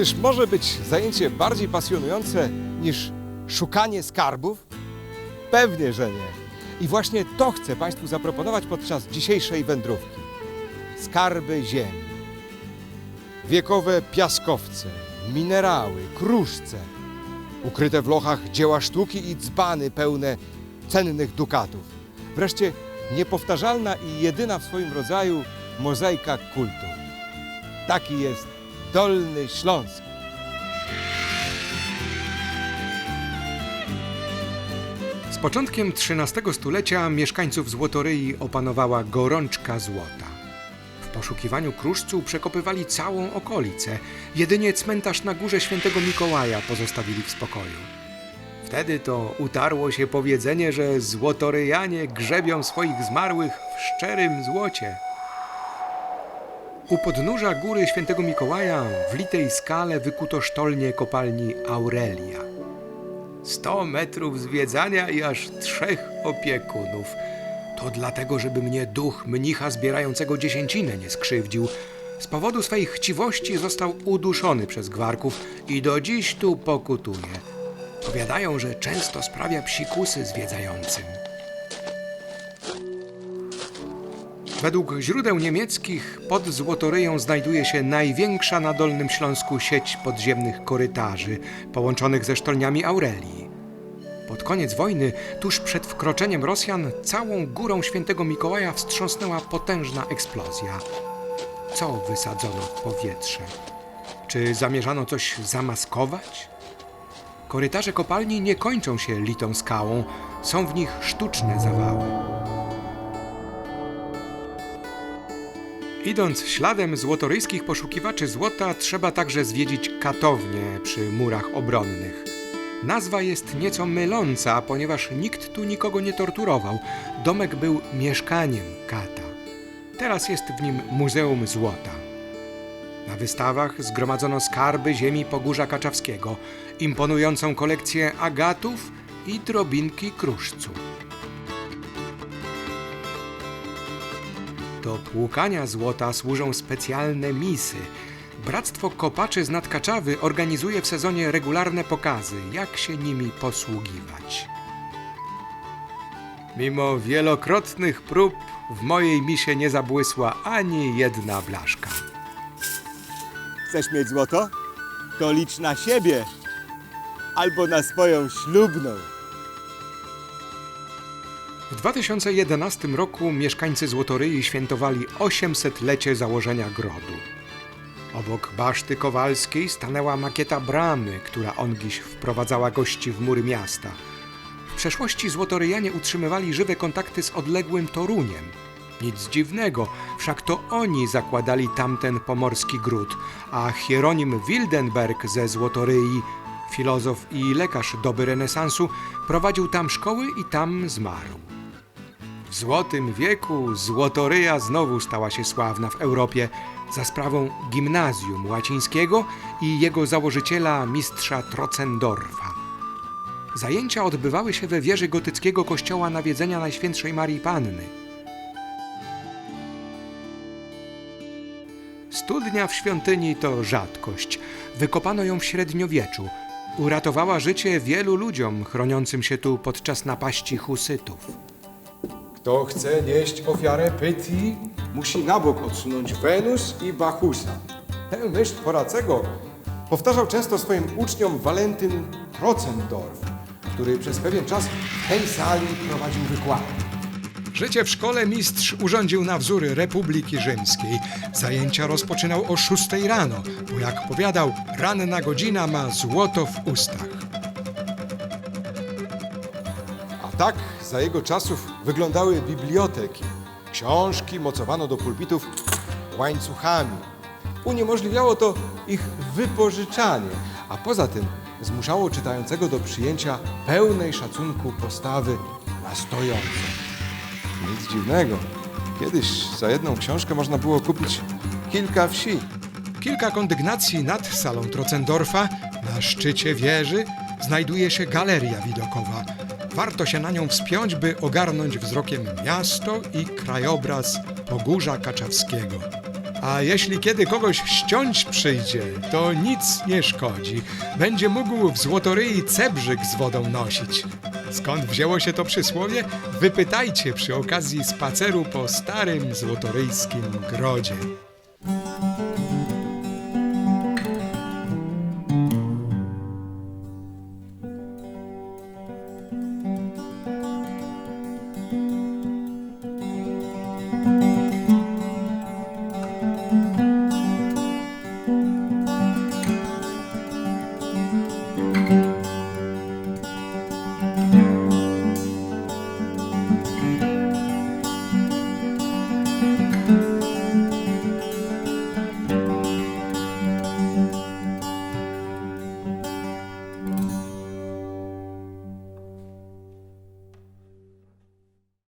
Czyż może być zajęcie bardziej pasjonujące niż szukanie skarbów? Pewnie, że nie. I właśnie to chcę Państwu zaproponować podczas dzisiejszej wędrówki. Skarby ziemi. Wiekowe piaskowce, minerały, kruszce. Ukryte w lochach dzieła sztuki i dzbany pełne cennych dukatów. Wreszcie niepowtarzalna i jedyna w swoim rodzaju mozaika kultur. Taki jest Dolny Śląsk. Z początkiem XIII stulecia mieszkańców Złotoryi opanowała gorączka złota. W poszukiwaniu kruszcu przekopywali całą okolicę. Jedynie cmentarz na górze świętego Mikołaja pozostawili w spokoju. Wtedy to utarło się powiedzenie, że złotoryjanie grzebią swoich zmarłych w szczerym złocie. U podnóża góry świętego Mikołaja w litej skale wykuto sztolnię kopalni Aurelia. 100 metrów zwiedzania i aż trzech opiekunów. To dlatego, żeby mnie duch mnicha zbierającego dziesięcinę nie skrzywdził. Z powodu swej chciwości został uduszony przez gwarków i do dziś tu pokutuje. Powiadają, że często sprawia psikusy zwiedzającym. Według źródeł niemieckich pod Złotoryją znajduje się największa na Dolnym Śląsku sieć podziemnych korytarzy, połączonych ze sztolniami Aurelii. Pod koniec wojny, tuż przed wkroczeniem Rosjan, całą górą świętego Mikołaja wstrząsnęła potężna eksplozja. Co wysadzono w powietrze? Czy zamierzano coś zamaskować? Korytarze kopalni nie kończą się litą skałą, są w nich sztuczne zawały. Idąc śladem złotoryjskich poszukiwaczy złota, trzeba także zwiedzić katownię przy murach obronnych. Nazwa jest nieco myląca, ponieważ nikt tu nikogo nie torturował. Domek był mieszkaniem kata. Teraz jest w nim Muzeum Złota. Na wystawach zgromadzono skarby ziemi Pogórza Kaczawskiego, imponującą kolekcję agatów i drobinki kruszcu. Do płukania złota służą specjalne misy. Bractwo Kopaczy z Nadkaczawy organizuje w sezonie regularne pokazy, jak się nimi posługiwać. Mimo wielokrotnych prób w mojej misie nie zabłysła ani jedna blaszka. Chcesz mieć złoto? To licz na siebie albo na swoją ślubną. W 2011 roku mieszkańcy Złotoryi świętowali 800-lecie założenia grodu. Obok baszty kowalskiej stanęła makieta bramy, która ongiś wprowadzała gości w mury miasta. W przeszłości Złotoryjanie utrzymywali żywe kontakty z odległym Toruniem. Nic dziwnego, wszak to oni zakładali tamten pomorski gród, a Hieronim Wildenberg ze Złotoryi, filozof i lekarz doby renesansu, prowadził tam szkoły i tam zmarł. W złotym wieku Złotoryja znowu stała się sławna w Europie za sprawą gimnazjum łacińskiego i jego założyciela mistrza Trocendorfa. Zajęcia odbywały się we wieży gotyckiego kościoła nawiedzenia Najświętszej Marii Panny. Studnia w świątyni to rzadkość. Wykopano ją w średniowieczu. Uratowała życie wielu ludziom chroniącym się tu podczas napaści husytów. Kto chce nieść ofiarę Pytii, musi na bok odsunąć Wenus i Bachusa. Tę myśl Horacego powtarzał często swoim uczniom Walentyn Trocendorf, który przez pewien czas w tej sali prowadził wykłady. Życie w szkole mistrz urządził na wzór Republiki Rzymskiej. Zajęcia rozpoczynał o 6 rano, bo jak powiadał, ranna godzina ma złoto w ustach. A tak za jego czasów wyglądały biblioteki. Książki mocowano do pulpitów łańcuchami. Uniemożliwiało to ich wypożyczanie, a poza tym zmuszało czytającego do przyjęcia pełnej szacunku postawy na stojąco. Nic dziwnego. Kiedyś za jedną książkę można było kupić kilka wsi. Kilka kondygnacji nad salą Trocendorfa, na szczycie wieży, znajduje się galeria widokowa. Warto się na nią wspiąć, by ogarnąć wzrokiem miasto i krajobraz Pogórza Kaczawskiego. A jeśli kiedy kogoś ściąć przyjdzie, to nic nie szkodzi. Będzie mógł w złotoryi cebrzyk z wodą nosić. Skąd wzięło się to przysłowie? Wypytajcie przy okazji spaceru po starym złotoryjskim grodzie.